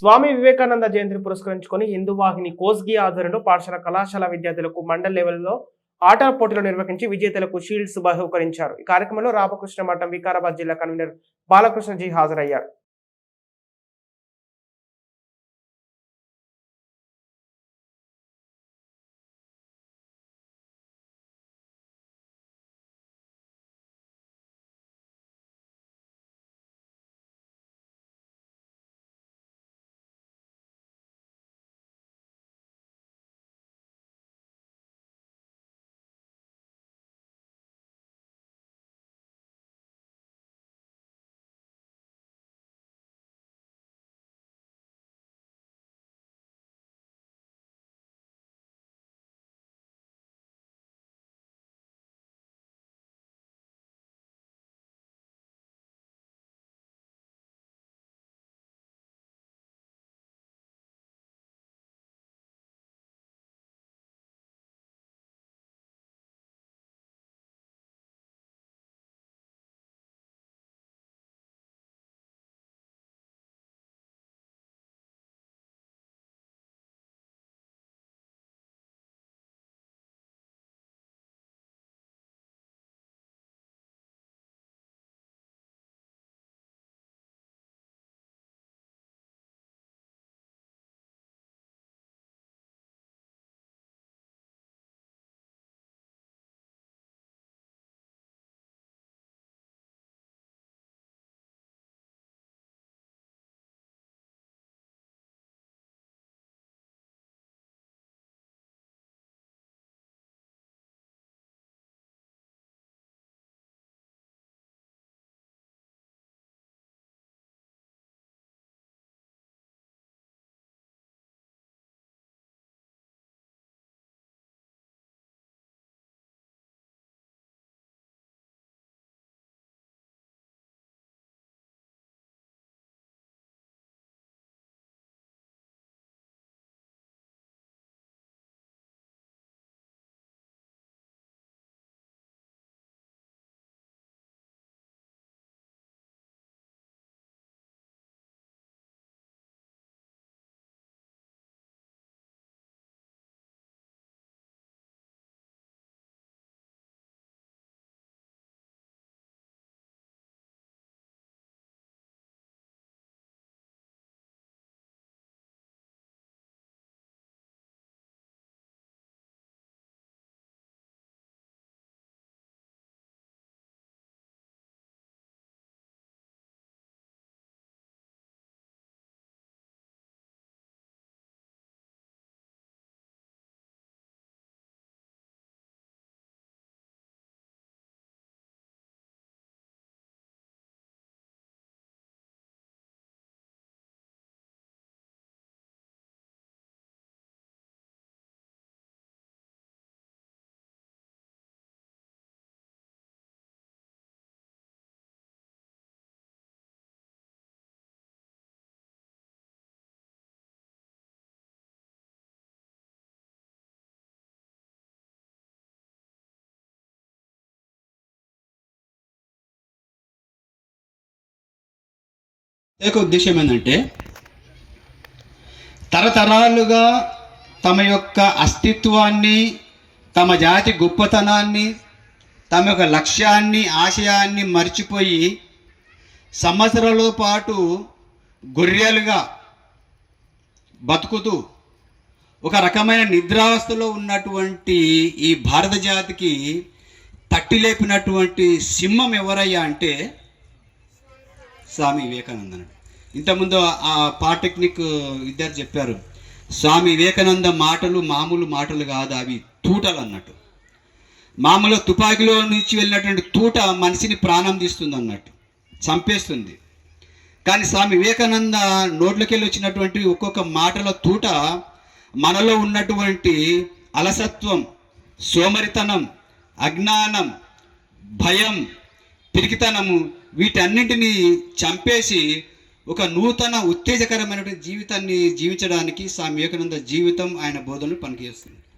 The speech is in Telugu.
స్వామి వివేకానంద జయంతిని పురస్కరించుకొని హిందూ వాహిని కోస్గి ఆధ్వర్యంలో పాఠశాల కళాశాల విద్యార్థులకు మండల్ లెవెల్లో ఆటల పోటీలు నిర్వహించి విజేతలకు షీల్డ్స్ బహుకరించారు. ఈ కార్యక్రమంలో రామకృష్ణ మఠం వికారాబాద్ జిల్లా కన్వీనర్ బాలకృష్ణజీ హాజరయ్యారు. ఏక ఉద్దేశం ఏంటంటే తరతరాలుగా తమ యొక్క అస్తిత్వాన్ని తమ జాతి గొప్పతనాన్ని తమ యొక్క లక్ష్యాన్ని ఆశయాన్ని మర్చిపోయి సంవత్సరాల పాటు గొర్రెలుగా బతుకుతూ ఒక రకమైన నిద్రావస్థలో ఉన్నటువంటి ఈ భారత జాతికి తట్టి లేపినటువంటి సింహం ఎవరయ్యా అంటే స్వామి వివేకానంద ఇంతకుముందు ఆ పాలిటెక్నిక్ విద్యార్థి చెప్పారు స్వామి వివేకానంద మాటలు మామూలు మాటలు కాదు అవి తూటలు అన్నట్టు. మామూలు తుపాకీలో నుంచి వెళ్ళినటువంటి తూట మనిషిని ప్రాణం తీస్తుంది అన్నట్టు. చంపేస్తుంది. కానీ స్వామి వివేకానంద నోట్లోకి వచ్చినటువంటి ఒక్కొక్క మాటల తూట మనలో ఉన్నటువంటి అలసత్వం సోమరితనం అజ్ఞానం భయం పిరికితనము వీటన్నింటినీ చంపేసి ఒక నూతన ఉత్తేజకరమైనటువంటి జీవితాన్ని జీవించడానికి స్వామి వివేకానంద జీవితం ఆయన బోధనలు పనిచేస్తుంది